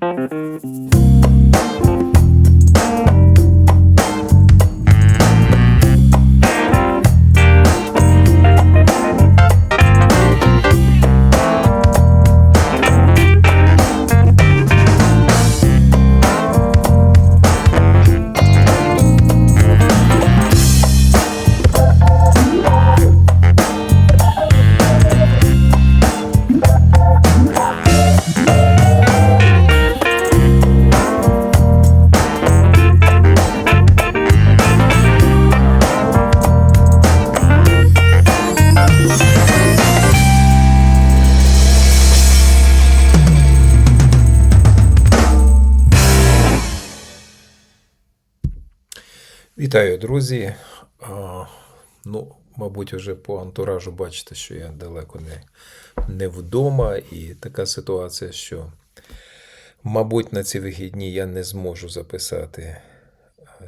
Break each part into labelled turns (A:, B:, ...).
A: Thank you. Вітаю, друзі. А, ну, мабуть, вже по антуражу бачите, що я далеко не, не вдома, і така ситуація, що, мабуть, на ці вихідні я не зможу записати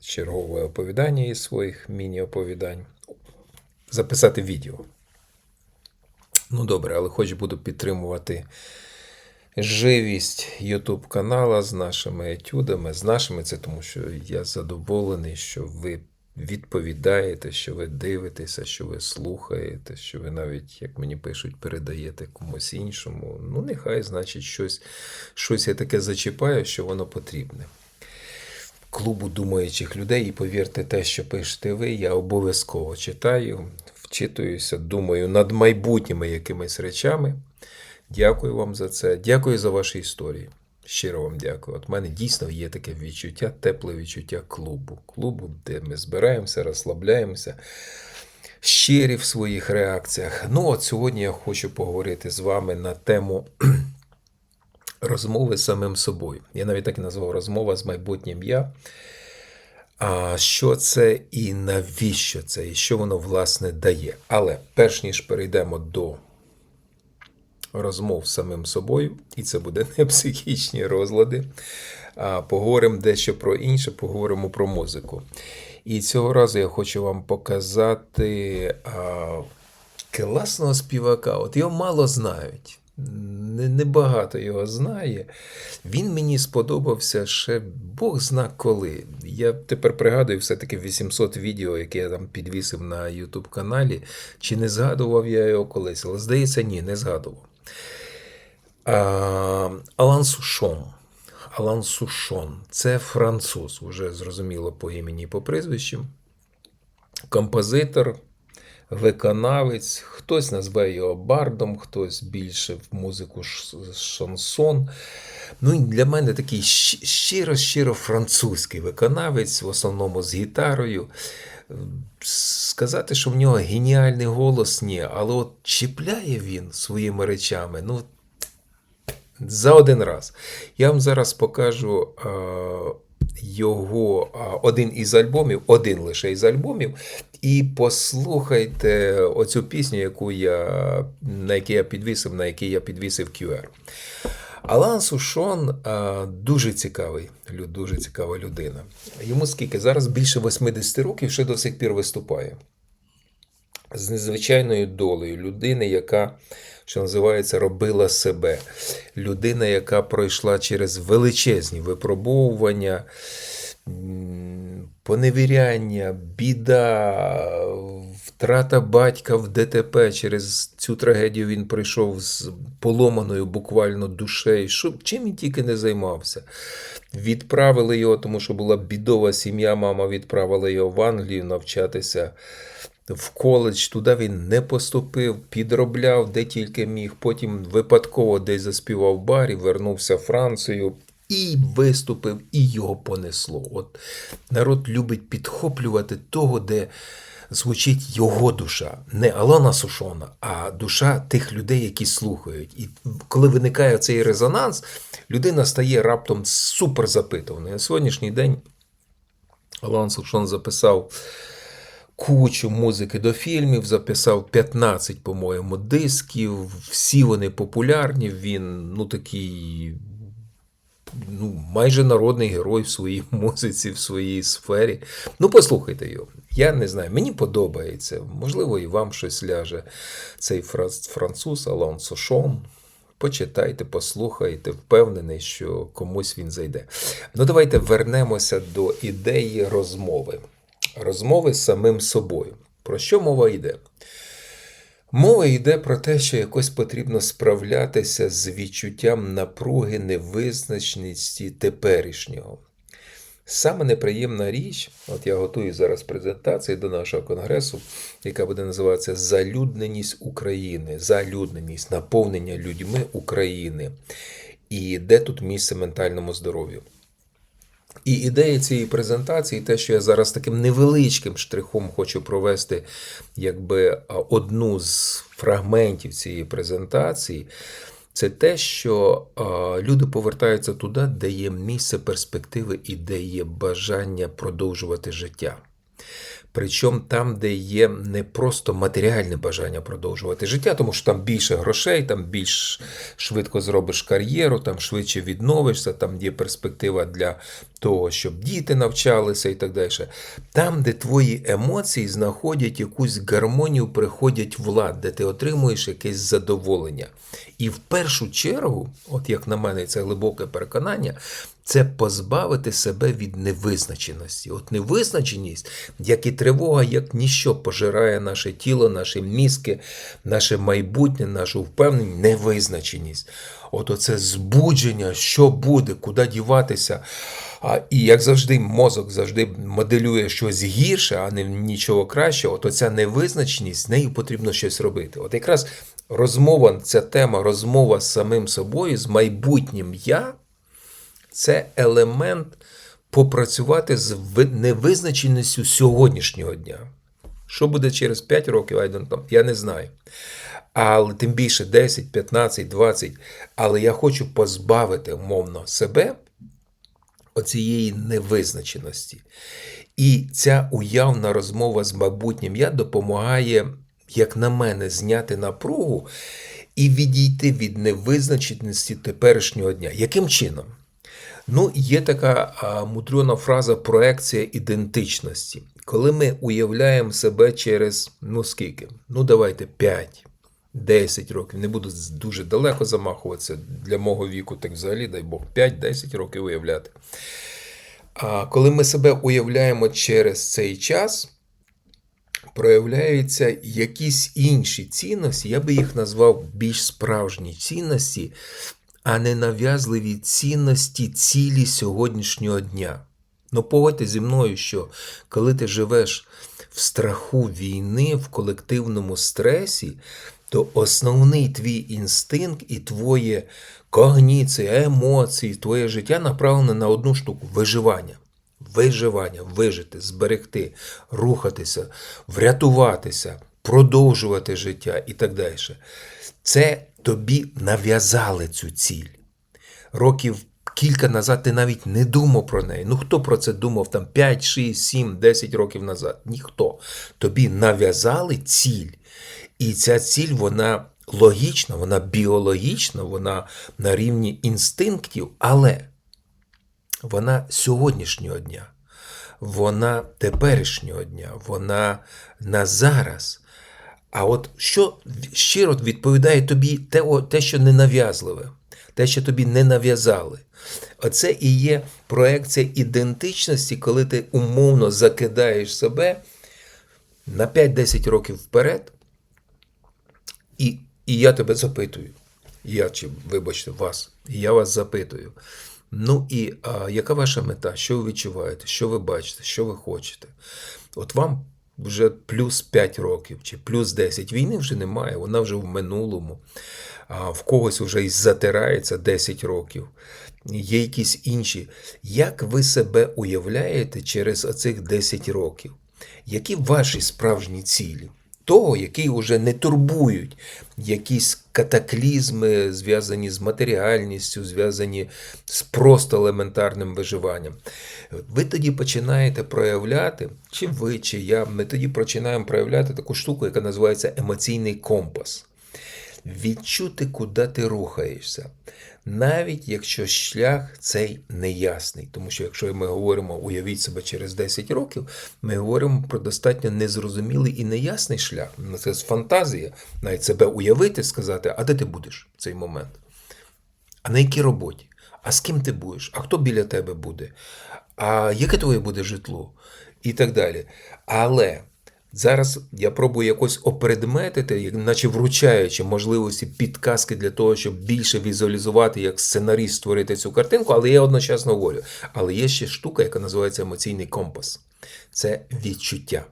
A: чергове оповідання із своїх міні-оповідань, записати відео. Ну, добре, але хоч буду підтримувати живість YouTube канала з нашими етюдами, з нашими, це тому що я задоволений, що ви відповідаєте, що ви дивитеся, що ви слухаєте, що ви навіть, як мені пишуть, передаєте комусь іншому. Ну, нехай, значить, щось, щось я таке зачіпаю, що воно потрібне. Клубу думаючих людей, і повірте, те, що пишете ви, я обов'язково читаю, вчитуюся, думаю над майбутніми якимись речами. Дякую вам за це. Дякую за ваші історії. Щиро вам дякую. От в мене дійсно є таке відчуття, тепле відчуття клубу. Клубу, де ми збираємося, розслабляємося, щирі в своїх реакціях. Ну, от сьогодні я хочу поговорити з вами на тему розмови з самим собою. Я навіть так і назвав розмова з майбутнім я. А що це і навіщо це, і що воно власне дає. Але перш ніж перейдемо до розмов з самим собою, і це буде не психічні розлади. А поговоримо дещо про інше, поговоримо про музику. І цього разу я хочу вам показати а, класного співака. От його мало знають. Не- Небагато його знає. Він мені сподобався ще Бог зна коли. Я тепер пригадую все-таки 800 відео, яке я там підвісив на YouTube каналі. Чи не згадував я його колись? Але здається, ні, не згадував. А, Алан Сушон. Алан Сушон. Це француз, уже зрозуміло по імені і по прізвищу. Композитор, виконавець. Хтось назве його бардом, хтось більше в музику шансон. Ну, і для мене такий щиро-щиро французький виконавець, в основному з гітарою. Сказати, що в нього геніальний голос, ні, але от чіпляє він своїми речами. Ну, за один раз. Я вам зараз покажу його один із альбомів, один лише із альбомів, і послухайте оцю пісню, яку я, на якій я підвісив, на якій я підвісив QR. Алан Сушон дуже цікавий, дуже цікава людина. Йому скільки? Зараз більше 80 років, ще до сих пір виступає з незвичайною долею людини, яка, що називається, робила себе. Людина, яка пройшла через величезні випробовування, поневіряння, біда, втрата батька в ДТП. Через цю трагедію він прийшов з поломаною буквально душею. Що, чим він тільки не займався. Відправили його, тому що була бідова сім'я, мама відправила його в Англію навчатися в коледж. Туди він не поступив, підробляв де тільки міг. Потім випадково десь заспівав барі, вернувся в Францію. І виступив, і його понесло. От народ любить підхоплювати того, де звучить його душа, не Алана Сушона, а душа тих людей, які слухають. І коли виникає цей резонанс, людина стає раптом суперзапитуваною. На сьогоднішній день Алан Сушон записав кучу музики до фільмів, записав 15, по-моєму, дисків. Всі вони популярні. Він ну такий. Ну, майже народний герой в своїй музиці, в своїй сфері. Ну, послухайте його. Я не знаю, мені подобається. Можливо, і вам щось ляже. Цей фра- француз Алан Сошон. Почитайте, послухайте, впевнений, що комусь він зайде. Ну, давайте вернемося до ідеї розмови. Розмови з самим собою. Про що мова йде? Мова йде про те, що якось потрібно справлятися з відчуттям напруги, невизначеності теперішнього. Саме неприємна річ, от я готую зараз презентацію до нашого конгресу, яка буде називатися Залюдненість України, залюдненість, наповнення людьми України. І де тут місце ментальному здоров'ю? І ідея цієї презентації, те, що я зараз таким невеличким штрихом хочу провести, якби одну з фрагментів цієї презентації, це те, що люди повертаються туди, де є місце перспективи і де є бажання продовжувати життя. Причому там, де є не просто матеріальне бажання продовжувати життя, тому що там більше грошей, там більш швидко зробиш кар'єру, там швидше відновишся, там є перспектива для того, щоб діти навчалися і так далі. Там, де твої емоції знаходять якусь гармонію, приходять влад, де ти отримуєш якесь задоволення. І в першу чергу, от як на мене, це глибоке переконання, це позбавити себе від невизначеності. От невизначеність, як і тривога, як ніщо пожирає наше тіло, наші мізки, наше майбутнє, нашу впевненість, невизначеність. От оце збудження, що буде, куди діватися. А, І як завжди, мозок завжди моделює щось гірше, а не нічого краще. От оця невизначеність, з нею потрібно щось робити. От якраз розмова, ця тема, розмова з самим собою, з майбутнім я це елемент попрацювати з невизначеністю сьогоднішнього дня. Що буде через 5 років, know, я не знаю. Але тим більше 10, 15, 20. Але я хочу позбавити умовно себе оцієї невизначеності. І ця уявна розмова з майбутнім я допомагає, як на мене, зняти напругу і відійти від невизначеності теперішнього дня. Яким чином? Ну, є така мудрена фраза проекція ідентичності. Коли ми уявляємо себе через, ну скільки? Ну, давайте 5, 10 років. Не буду дуже далеко замахуватися для мого віку, так взагалі, дай Бог, 5-10 років уявляти. А коли ми себе уявляємо через цей час, проявляються якісь інші цінності, я би їх назвав більш справжні цінності, а не нав'язливі цінності цілі сьогоднішнього дня. Ну, погодьте зі мною, що коли ти живеш в страху війни, в колективному стресі, то основний твій інстинкт і твоє когніція, емоції, твоє життя направлене на одну штуку виживання. Виживання, вижити, зберегти, рухатися, врятуватися, продовжувати життя і так далі. Це тобі нав'язали цю ціль. Років кілька назад ти навіть не думав про неї. Ну хто про це думав там 5, 6, 7, 10 років назад? Ніхто. Тобі нав'язали ціль. І ця ціль, вона логічна, вона біологічна, вона на рівні інстинктів, але вона сьогоднішнього дня, вона теперішнього дня, вона на зараз. А от що щиро відповідає тобі те, те, що не нав'язливе, те, що тобі не нав'язали. Оце і є проекція ідентичності, коли ти умовно закидаєш себе на 5-10 років вперед, і, і я тебе запитую. Я чи, вибачте, вас, я вас запитую. Ну і а, яка ваша мета? Що ви відчуваєте? Що ви бачите? Що ви хочете? От вам вже плюс 5 років чи плюс 10. Війни вже немає, вона вже в минулому. А в когось вже і затирається 10 років. Є якісь інші. Як ви себе уявляєте через оцих 10 років? Які ваші справжні цілі? Того, який вже не турбують якісь катаклізми, зв'язані з матеріальністю, зв'язані з просто елементарним виживанням. Ви тоді починаєте проявляти, чи ви, чи я, ми тоді починаємо проявляти таку штуку, яка називається емоційний компас. Відчути, куди ти рухаєшся, навіть якщо шлях цей неясний. Тому що якщо ми говоримо, уявіть себе через 10 років, ми говоримо про достатньо незрозумілий і неясний шлях. Ну, Це фантазія, навіть себе уявити, сказати, а де ти будеш в цей момент? А на якій роботі? А з ким ти будеш? А хто біля тебе буде? А яке твоє буде житло? І так далі. Але зараз я пробую якось опредметити, наче вручаючи можливості підказки для того, щоб більше візуалізувати, як сценаріст створити цю картинку, але я одночасно говорю. Але є ще штука, яка називається емоційний компас. Це відчуття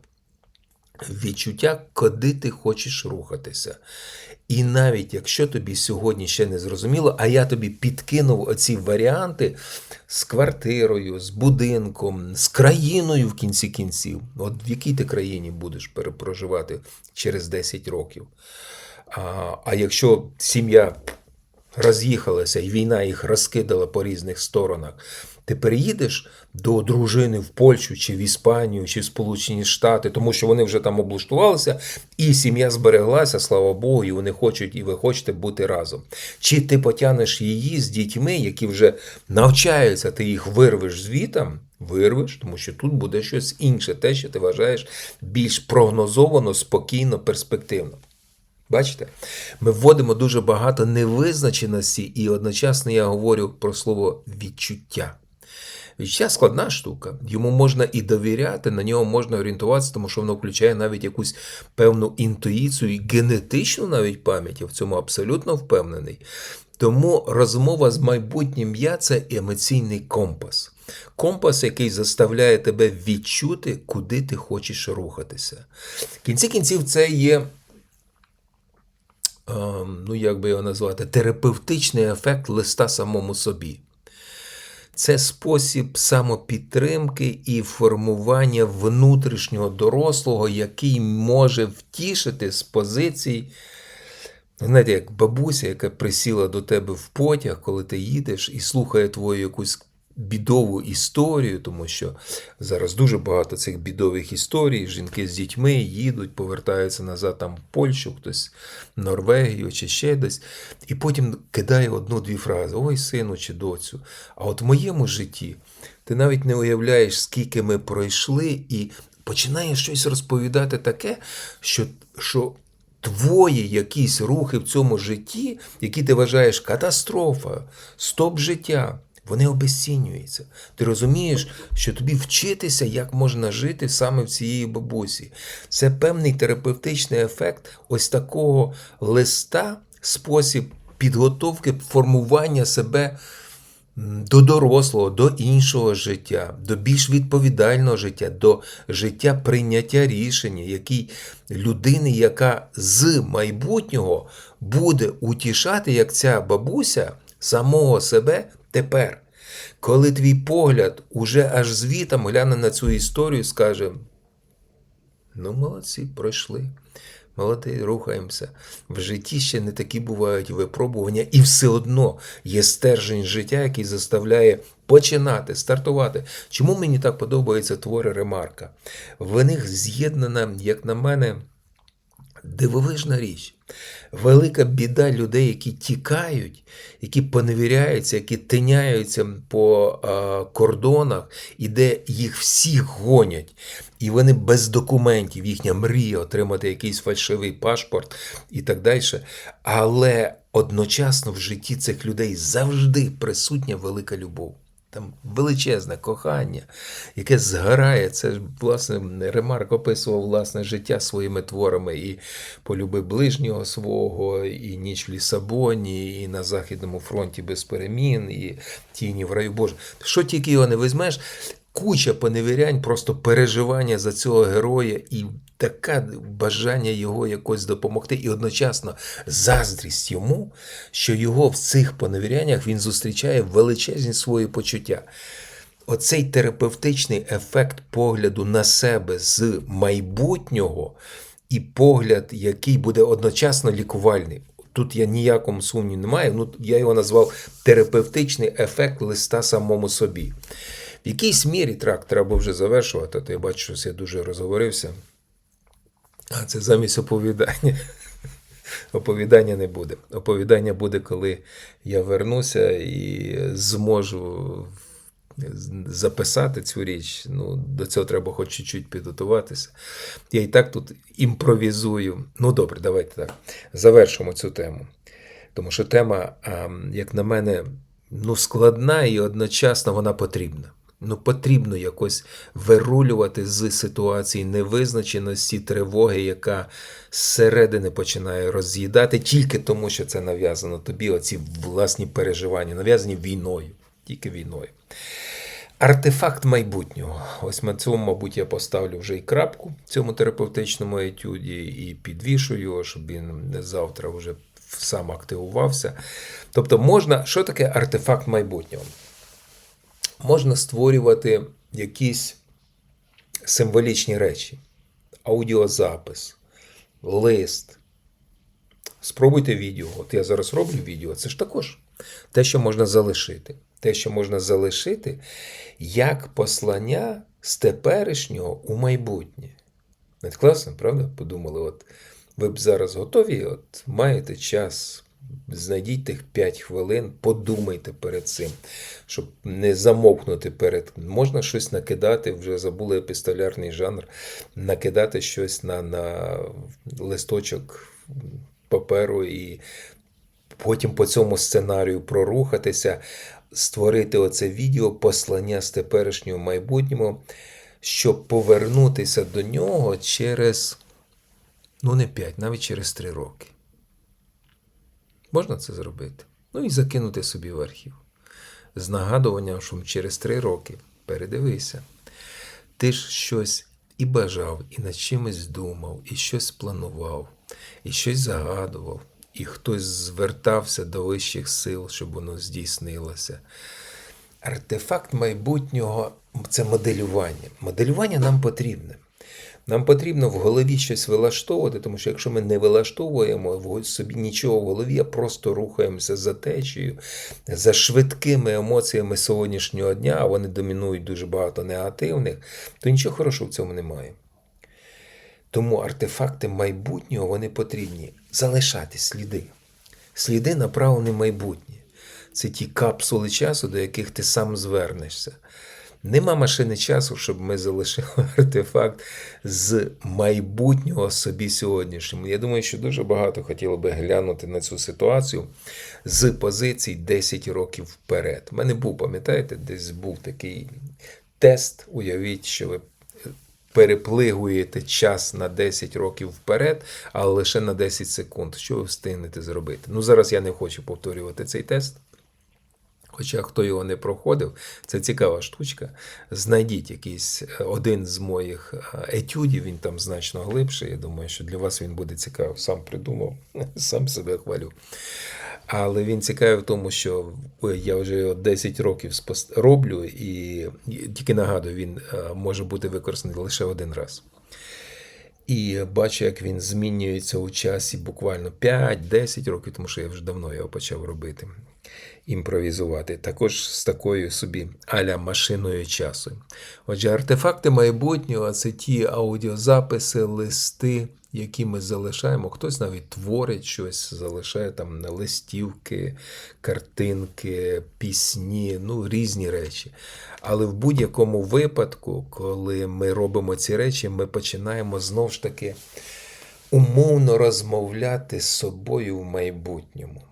A: відчуття, куди ти хочеш рухатися. І навіть якщо тобі сьогодні ще не зрозуміло, а я тобі підкинув оці варіанти з квартирою, з будинком, з країною в кінці кінців. От в якій ти країні будеш перепроживати через 10 років. А, а якщо сім'я роз'їхалася і війна їх розкидала по різних сторонах. Ти переїдеш до дружини в Польщу чи в Іспанію, чи в Сполучені Штати, тому що вони вже там облаштувалися, і сім'я збереглася, слава Богу, і вони хочуть, і ви хочете бути разом. Чи ти потягнеш її з дітьми, які вже навчаються, ти їх вирвеш звітам? Вирвеш, тому що тут буде щось інше, те, що ти вважаєш більш прогнозовано, спокійно, перспективно. Бачите, ми вводимо дуже багато невизначеності, і одночасно я говорю про слово відчуття. Відчуття складна штука, йому можна і довіряти, на нього можна орієнтуватися, тому що воно включає навіть якусь певну інтуїцію і генетичну навіть пам'ять. Я в цьому абсолютно впевнений. Тому розмова з майбутнім я це емоційний компас. Компас, який заставляє тебе відчути, куди ти хочеш рухатися. В кінці кінців це є ем, ну як би його назвати, терапевтичний ефект листа самому собі. Це спосіб самопідтримки і формування внутрішнього дорослого, який може втішити з позицій, знаєте, як бабуся, яка присіла до тебе в потяг, коли ти їдеш і слухає твою якусь бідову історію, тому що зараз дуже багато цих бідових історій. Жінки з дітьми їдуть, повертаються назад там в Польщу, хтось в Норвегію чи ще десь, і потім кидає одну-дві фрази: Ой, сину чи доцю. А от в моєму житті ти навіть не уявляєш, скільки ми пройшли, і починає щось розповідати таке, що. що Твої якісь рухи в цьому житті, які ти вважаєш катастрофа, стоп життя, вони обесцінюються. Ти розумієш, що тобі вчитися, як можна жити саме в цієї бабусі. Це певний терапевтичний ефект ось такого листа, спосіб підготовки, формування себе до дорослого, до іншого життя, до більш відповідального життя, до життя прийняття рішення, який людини, яка з майбутнього буде утішати, як ця бабуся, самого себе тепер. Коли твій погляд уже аж звітом гляне на цю історію, скаже: ну, молодці, пройшли. Молодці, рухаємося. В житті ще не такі бувають випробування, і все одно є стержень життя, який заставляє починати, стартувати. Чому мені так подобаються твори Ремарка? В них з'єднана, як на мене, дивовижна річ. Велика біда людей, які тікають, які поневіряються, які тиняються по а, кордонах, і де їх всіх гонять. І вони без документів, їхня мрія отримати якийсь фальшивий паспорт і так далі. Але одночасно в житті цих людей завжди присутня велика любов. Там величезне кохання, яке згорає. Це ж, власне, Ремарк описував власне життя своїми творами і полюби ближнього свого, і ніч в Лісабоні, і на Західному фронті без перемін, і тіні в раю Боже. Що тільки його не візьмеш, куча поневірянь, просто переживання за цього героя і таке бажання його якось допомогти, і одночасно заздрість йому, що його в цих поневіряннях він зустрічає величезні свої почуття. Оцей терапевтичний ефект погляду на себе з майбутнього і погляд, який буде одночасно лікувальний. Тут я ніякому сумніву не маю. Ну, я його назвав терапевтичний ефект листа самому собі. В якійсь мірі трак треба вже завершувати, то я бачу, що я дуже розговорився. А це замість оповідання. Оповідання не буде. Оповідання буде, коли я вернуся і зможу записати цю річ. Ну, До цього треба хоч чуть-чуть підготуватися. Я і так тут імпровізую. Ну, добре, давайте так. Завершимо цю тему. Тому що тема, як на мене, ну, складна і одночасно вона потрібна. Ну, потрібно якось вирулювати з ситуації невизначеності, тривоги, яка зсередини починає роз'їдати тільки тому, що це нав'язано тобі, оці власні переживання, нав'язані війною, тільки війною. Артефакт майбутнього. Ось на цьому, мабуть, я поставлю вже і крапку в цьому терапевтичному етюді і підвішу його, щоб він завтра вже сам активувався. Тобто, можна, що таке артефакт майбутнього? Можна створювати якісь символічні речі, аудіозапис, лист. Спробуйте відео. От я зараз роблю відео, це ж також те, що можна залишити. Те, що можна залишити як послання з теперішнього у майбутнє. Класно, правда? Подумали, от ви б зараз готові, от маєте час, знайдіть тих 5 хвилин, подумайте перед цим, щоб не замовкнути перед. Можна щось накидати, вже забули епістолярний жанр, накидати щось на, на листочок паперу і потім по цьому сценарію прорухатися, створити оце відео послання з теперішнього майбутнього, щоб повернутися до нього через, ну не 5, навіть через 3 роки. Можна це зробити? Ну і закинути собі в архів. З нагадуванням, що через 3 роки передивися. Ти ж щось і бажав, і над чимось думав, і щось планував, і щось загадував, і хтось звертався до вищих сил, щоб воно здійснилося. Артефакт майбутнього це моделювання. Моделювання нам потрібне. Нам потрібно в голові щось вилаштовувати, тому що якщо ми не вилаштовуємо собі нічого в голові, а просто рухаємося за течією, за швидкими емоціями сьогоднішнього дня, а вони домінують дуже багато негативних, то нічого хорошого в цьому немає. Тому артефакти майбутнього вони потрібні залишати сліди. Сліди направлені майбутнє. Це ті капсули часу, до яких ти сам звернешся. Нема машини часу, щоб ми залишили артефакт з майбутнього собі сьогоднішньому. Я думаю, що дуже багато хотіло би глянути на цю ситуацію з позицій 10 років вперед. У мене був, пам'ятаєте, десь був такий тест. Уявіть, що ви переплигуєте час на 10 років вперед, але лише на 10 секунд. Що ви встигнете зробити? Ну, зараз я не хочу повторювати цей тест. Хоча хто його не проходив, це цікава штучка. Знайдіть якийсь е, один з моїх е, етюдів, він там значно глибший. Я думаю, що для вас він буде цікавий. Сам придумав, сам себе хвалю. Але він цікавий в тому, що я вже його 10 років роблю, і тільки нагадую, він е, може бути використаний лише один раз. І бачу, як він змінюється у часі буквально 5-10 років, тому що я вже давно його почав робити імпровізувати, також з такою собі аля машиною часу. Отже, артефакти майбутнього це ті аудіозаписи, листи, які ми залишаємо. Хтось навіть творить щось, залишає там листівки, картинки, пісні, ну різні речі. Але в будь-якому випадку, коли ми робимо ці речі, ми починаємо знову ж таки умовно розмовляти з собою в майбутньому.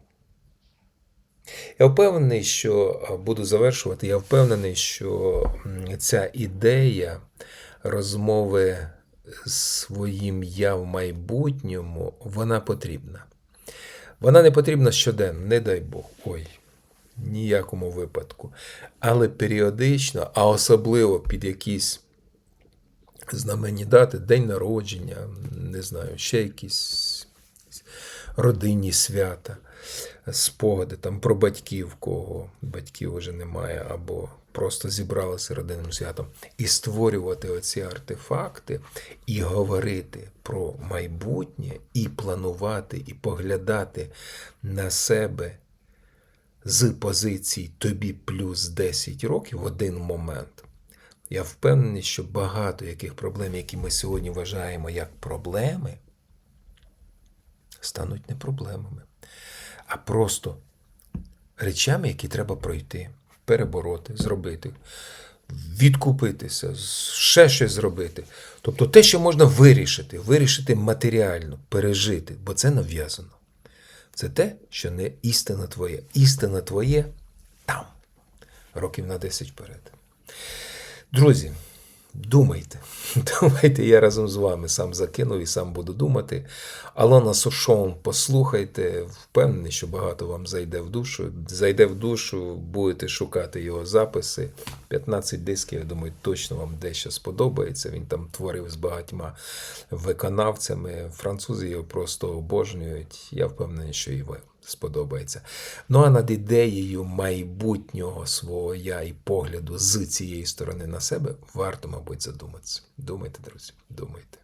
A: Я впевнений, що буду завершувати. Я впевнений, що ця ідея розмови своїм я в майбутньому, вона потрібна. Вона не потрібна щоденно, не дай Бог. Ой, ніякому випадку. Але періодично, а особливо під якісь знаменні дати, день народження, не знаю, ще якісь родинні свята спогади там про батьків, кого батьків вже немає, або просто зібралися родинним святом, і створювати оці артефакти, і говорити про майбутнє, і планувати, і поглядати на себе з позиції тобі плюс 10 років в один момент. Я впевнений, що багато яких проблем, які ми сьогодні вважаємо як проблеми, стануть не проблемами а просто речами, які треба пройти, перебороти, зробити, відкупитися, ще щось зробити. Тобто те, що можна вирішити, вирішити матеріально, пережити, бо це нав'язано. Це те, що не істина твоя. Істина твоє там, років на 10 вперед. Друзі, думайте. Думайте, я разом з вами сам закинув і сам буду думати. Алона Сушон, послухайте, впевнений, що багато вам зайде в душу. Зайде в душу, будете шукати його записи. 15 дисків, я думаю, точно вам дещо сподобається. Він там творив з багатьма виконавцями. Французи його просто обожнюють. Я впевнений, що і ви сподобається. Ну а над ідеєю майбутнього свого я і погляду з цієї сторони на себе варто, мабуть, задуматися. Думайте, друзі, думайте.